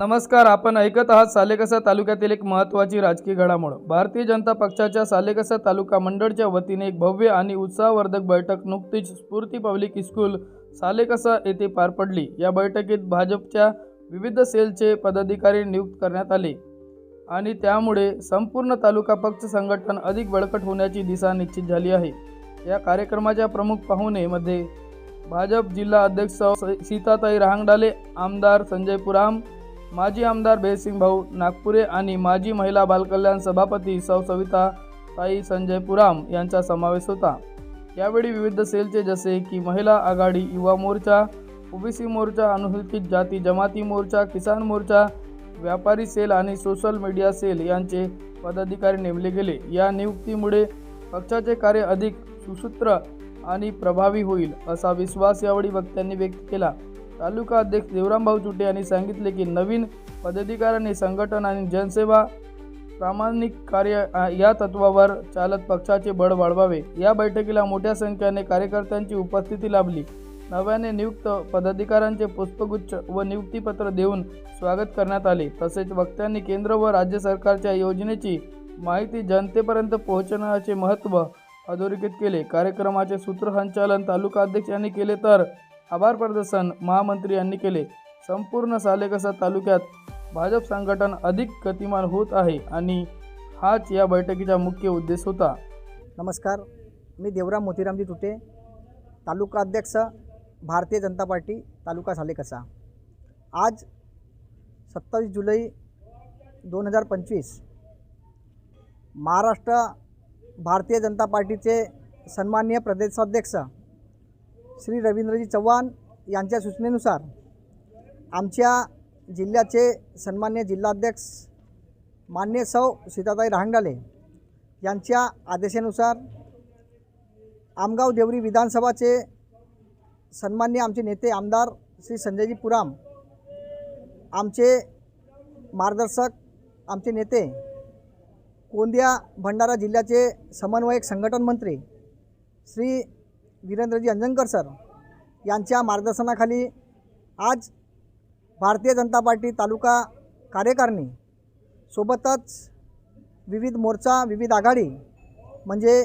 नमस्कार आपण ऐकत आहात सालेकसा तालुक्यातील एक महत्त्वाची राजकीय घडामोड. भारतीय जनता पक्षाच्या सालेकसा तालुका मंडळच्या वतीने एक भव्य आणि उत्साहवर्धक बैठक नुकतीच स्फूर्ती पब्लिक स्कूल सालेकसा येथे पार पडली. या बैठकीत भाजपच्या विविध सेलचे पदाधिकारी नियुक्त करण्यात आले आणि त्यामुळे संपूर्ण तालुका पक्ष संघटन अधिक बळकट होण्याची दिशा निश्चित झाली आहे. या कार्यक्रमाच्या प्रमुख पाहुणेमध्ये भाजप जिल्हा अध्यक्ष सीताताई रहांगडाले आमदार संजय पुराम माजी आमदार बेसिंग भाऊ नागपुरे आणि माजी महिला बालकल्याण सभापती सौ सविता ताई संजय पुराम यांचा समावेश होता. यावेळी विविध सेलचे जसे की महिला आघाडी युवा मोर्चा ओबीसी मोर्चा अनुसूचित जाती जमाती मोर्चा किसान मोर्चा व्यापारी सेल आणि सोशल मीडिया सेल यांचे पदाधिकारी नेमले गेले. या नियुक्तीमुळे पक्षाचे कार्य अधिक सुसूत्र आणि प्रभावी होईल असा विश्वास यावेळी वक्त्यांनी व्यक्त केला. तालुका अध्यक्ष देवरामभाऊ चुटे यांनी सांगितले की नवीन पदाधिकाऱ्यांनी संघटन आणि जनसेवा प्रामाणिक कार्य या तत्वावर चालत पक्षाचे बळ वाढवावे. या बैठकीला मोठ्या संख्येने कार्यकर्त्यांची उपस्थिती लाभली. नव्याने नियुक्त पदाधिकाऱ्यांचे पुष्पगुच्छ व नियुक्तीपत्र देऊन स्वागत करण्यात आले. तसेच वक्त्यांनी केंद्र व राज्य सरकारच्या योजनेची माहिती जनतेपर्यंत पोहोचण्याचे महत्त्व अधोरेखित केले. कार्यक्रमाचे सूत्रसंचालन तालुका अध्यक्ष यांनी केले तर आभार प्रदर्शन महामंत्री यांनी केले. संपूर्ण सालेकसा तालुक्यात भाजप संघटन अधिक गतिमान होत आहे आणि हाच या बैठकीचा मुख्य उद्देश होता. नमस्कार. मी देवराम मोतीरामजी तुटे तालुका अध्यक्ष भारतीय जनता पार्टी तालुका सालेकसा. आज सत्तावीस जुलै दोन हजार पंचवीस महाराष्ट्र भारतीय जनता पार्टीचे सन्माननीय प्रदेशाध्यक्ष श्री रवींद्रजी चव्हाण यांच्या सूचनेनुसार आमच्या जिल्ह्याचे सन्मान्य जिल्हाध्यक्ष मान्य सौ सीताताई रहांगडाले यांच्या आदेशानुसार आमगाव देवरी विधानसभाचे सन्मान्य आमचे नेते आमदार श्री संजयजी पुराम आमचे मार्गदर्शक आमचे नेते गोंदिया भंडारा जिल्ह्याचे समन्वयक संघटन मंत्री श्री वीरेंद्रजी अंजनकर सर यांच्या मार्गदर्शनाखाली आज भारतीय जनता पार्टी तालुका कार्यकारिणी सोबतच विविध मोर्चा विविध आघाडी म्हणजे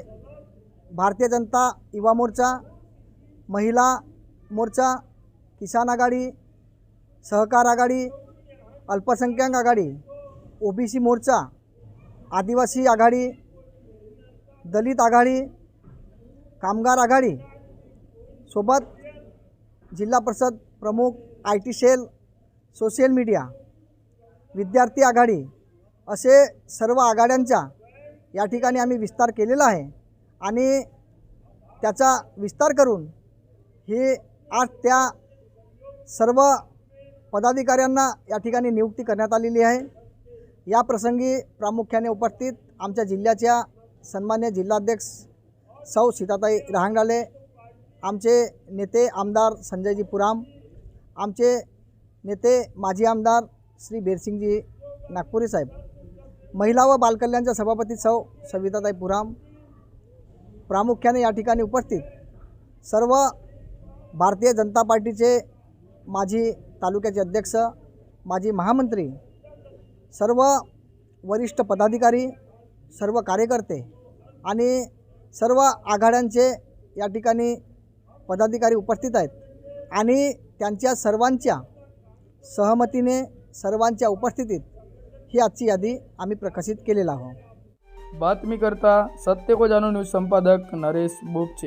भारतीय जनता युवा मोर्चा महिला मोर्चा किसान आघाडी सहकार आघाडी अल्पसंख्याक आघाडी ओबीसी मोर्चा आदिवासी आघाडी दलित आघाडी कामगार आघाडी. सोबत जिल्हा परिषद प्रमुख I T cell social media विद्यार्थी आघाडी असे सर्व आघाड्यांचा या ठिकाणी आम्ही विस्तार केलेला आहे आणि त्याचा विस्तार करून हे आज त्या सर्व पदाधिकाऱ्यांना या ठिकाणी नियुक्ती करण्यात आलेली आहे. या प्रसंगी प्रामुख्याने उपस्थित आमच्या जिल्ह्याच्या सन्मान्य जिल्हाध्यक्ष सौ सीताताई रहांगडाले आमचे नेते आमदार संजयजी पुराम आमचे नेते माजी आमदार श्री बेरसिंगजी नागपुरी साहेब महिला व बालकल्याणच्या सभापती सौ सविताताई पुराम प्रामुख्याने या ठिकाणी उपस्थित. सर्व भारतीय जनता पार्टीचे माजी तालुक्याचे अध्यक्ष माजी महामंत्री सर्व वरिष्ठ पदाधिकारी सर्व कार्यकर्ते आणि सर्व आघाड्यांचे या ठिकाणी पदाधिकारी उपस्थित आहेत आणि त्यांच्या सर्वांच्या सहमतीने सर्वांच्या उपस्थितीत ही आजची यादी आम्ही प्रकाशित केलेला आहोत. बातमीकरता सत्य को जाणू न्यूज संपादक नरेश बोपचे.